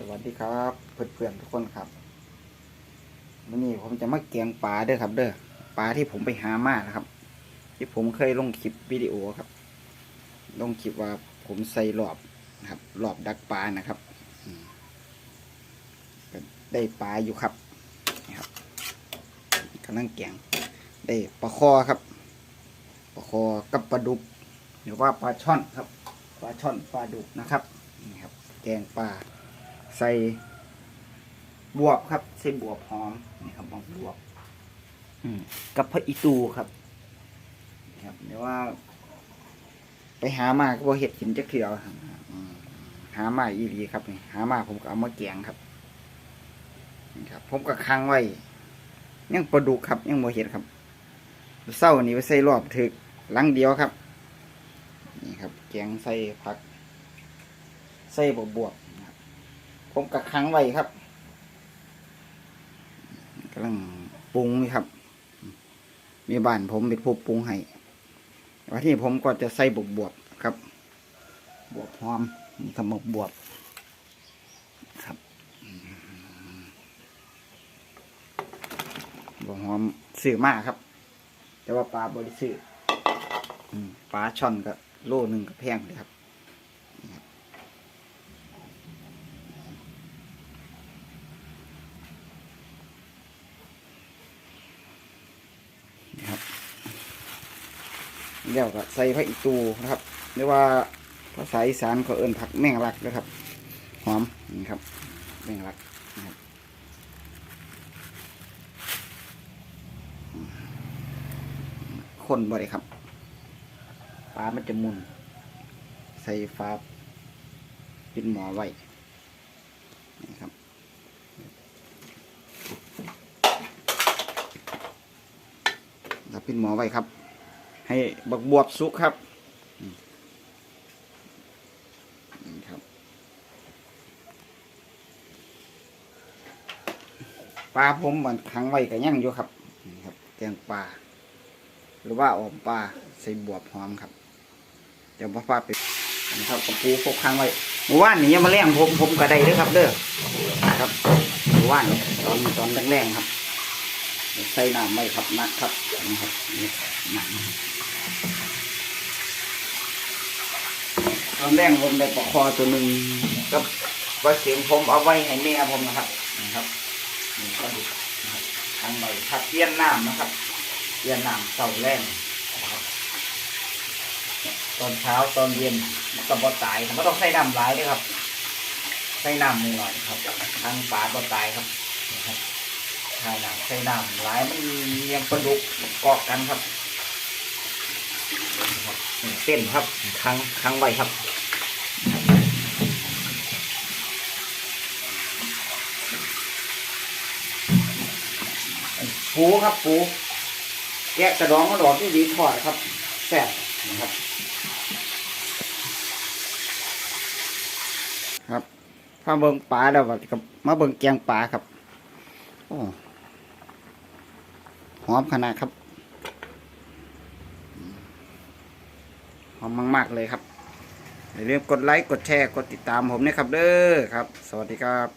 สวัสดีครับเพื่อนๆทุกคนครับวันนี้ผมจะมาแกงปลาเด้อครับ เด้อปลาที่ผมไปหามานะครับ ที่ผมเคยลงคลิปวิดีโอครับ ลงคลิปว่าผมใส่หลอบนะครับหลอบดักปลานะครับได้ปลาอยู่ครับนี่ครับกำลังแกงได้ปลาคอครับปลาคอกับปลาดุกหรือว่าปลาช่อนครับ ปลาช่อนปลาดุกนะครับนี่ครับ แกงปลา ใส่บวบครับ ใส่บวบหอมนี่ครับบวบอืมกับพระอีตูครับนี่ครับเดี๋ยวว่า ไปหามาก็บ่เห็ดกินจักเถื่อครับอืมหามาอีหลีครับนี่หามาผมก็เอามาแกงครับนี่ครับ ผมก็ค้างไว้ ยังปลาดุกครับ ยังบ่เห็ดครับเศร้านี่ไปใส่รอบถึกหลังเดียวครับ นี่ครับ แกงใส่ผัก ใส่บวบบวบนะครับ ผมกะค้างไว้ครับกำลังปรุงนี่ครับ มีบ้านผมเป็นผู้ปรุงให้วันที่ผมก็จะใส่บวบบวบครับ บวบหอมนี่ครับบวบบวบครับบวบหอมซื้อมากครับ แต่ว่าปลาบริสุทธิ์อืมปลาช่อนก็โลหนึ่งก็แพงเลยครับ แล้วก็ใส่ผักอีตูนะครับเรียกว่าภาษาอีสานเขาเอิ้นผักแมงลักนะครับ หอมนี่ครับแมงลักนะครับคนบ่ได้ครับปลามันจะมุน ใส่ฟ้าปิดหมอไว้นี่ครับครับพินหมอไว้ครับ ให้บักบวบสุกครับนี่ครับ ปลาผมมันขังไว้กับย่างอยู่ครับนี่ครับแกงปลาหรือว่าออมปลาใส่บวบหอมครับ เดี๋ยวพ่อป้าไปนะครับกับปูพกค้างไว้เมื่อวานนี้ยังมาแรงผมผมกระได้เด้อครับ เด้อนะครับเมื่อวานตอนตอนแรงๆครับ ใส่น้ำไว้ครับนะครับนะครับนี่น้ำตอนแรกผมได้ปลาคอตัวหนึ่งกับปลาเสียงผมเอาไว้ให้แม่ผมนะครับนะครับนี่ก็ดูนะครับทางใบเปลี่ยนน้ำนะครับเปลี่ยนน้ำเสาแรงตอนเช้าตอนเย็นมันก็บ่ตายไม่ต้องใส่น้ำหลายด้วยครับ ใส่น้ำหน่อยครับทางปลาบ่ตายครับนะครับ ใช่น้ำใส่น้ำหลายมันยังปลาดุกเกาะกันครับเต้นครับค้างค้างไว้ครับปูครับปูแกะกระดองกระดอกที่ดีทอดครับแซ่บนะครับ ครับพาเบิ่งปลาแล้วก็มาเบิ่งแกงปลาครับโอ้ หอมขนาดครับ หอมมากๆเลยครับอย่าลืมกดไลค์ กดแชร์ กดติดตามผมนะครับเด้อครับ สวัสดีครับ